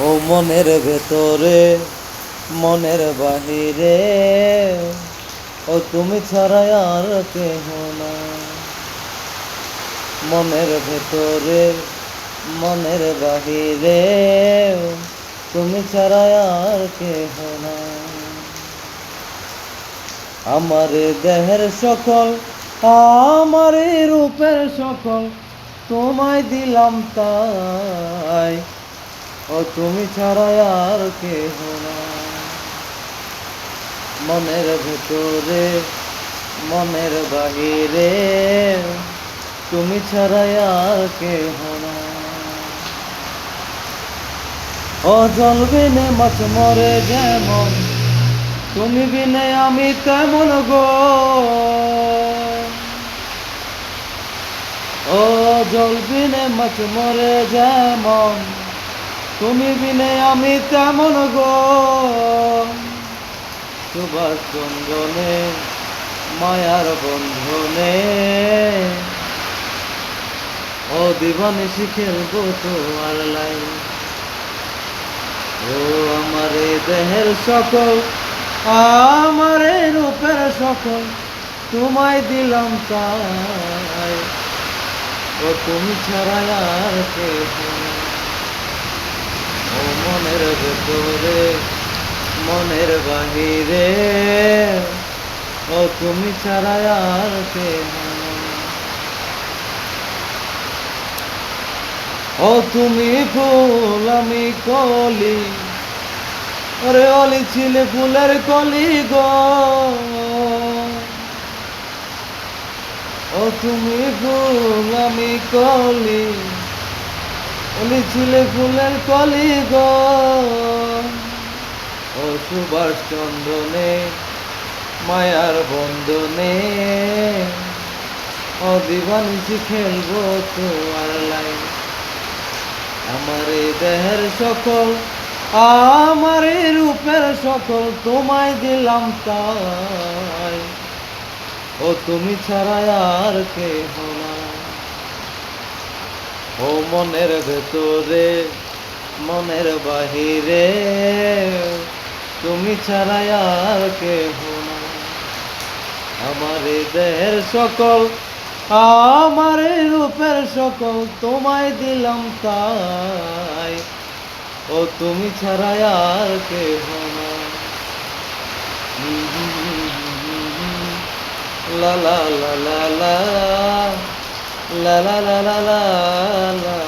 ও মনের ভেতরে, মনের বাহিরে। ও তুমি ছাড়া আর কেহ না মনের ভেতরে, মনের বাহিরে, তুমি ছাড়া আর কেহ না আমার দেহের সকল, আমার রূপের সকল তোমায় দিলাম তাই। ও তুমি ছাড়া আর কেহ না। মনের ভেতরে, মনের বাহিরে, তুমি ছাড়া আর কেহ না। ও জল বিনে মাছ মরে যেমন, তুমি বিনে আমি তেমন গো। ও জল বিনে মাছ মরে যেমন তুমি বিনে আমি তেমন গো। সুভাষ চন্দনে মায়ার বন্ধনে। ও দিবানিশি খেলব তোমার লাই। ও আমার দেহের সকল, আমার রূপের সকল, তোমায় দিলাম তাই। ও তুমি ছাড়া আর না। ও মনের ভেতরে, মনের বাহিরে। ও তুমি ছাড়া আর না। ও তুমি ফুল, আমি কলি। ওরে অলি ছিলে ফুলের কলি গো। ও তুমি ফুল, আমি কলি। অলি ছিলে ফুলের কলি ও সুভাষ চন্দ্রনে মায়ার বন্ধনে, ও দিবানিসি খেলব তোমার লাইন। আমার দেহের সকল, আমার রূপের সকল তোমায় দিলাম তাই। ও তুমি ছাড়া আর কে না ও মনের ভেতরে, মনের বাহিরে, তুমি ছাড়া আর কে আমার দেহের সকল, আমার রূপের সকল তোমায় দিলাম তাই। ও তুমি ছাড়া আর কে লা লা লা লা লা la la la la la la.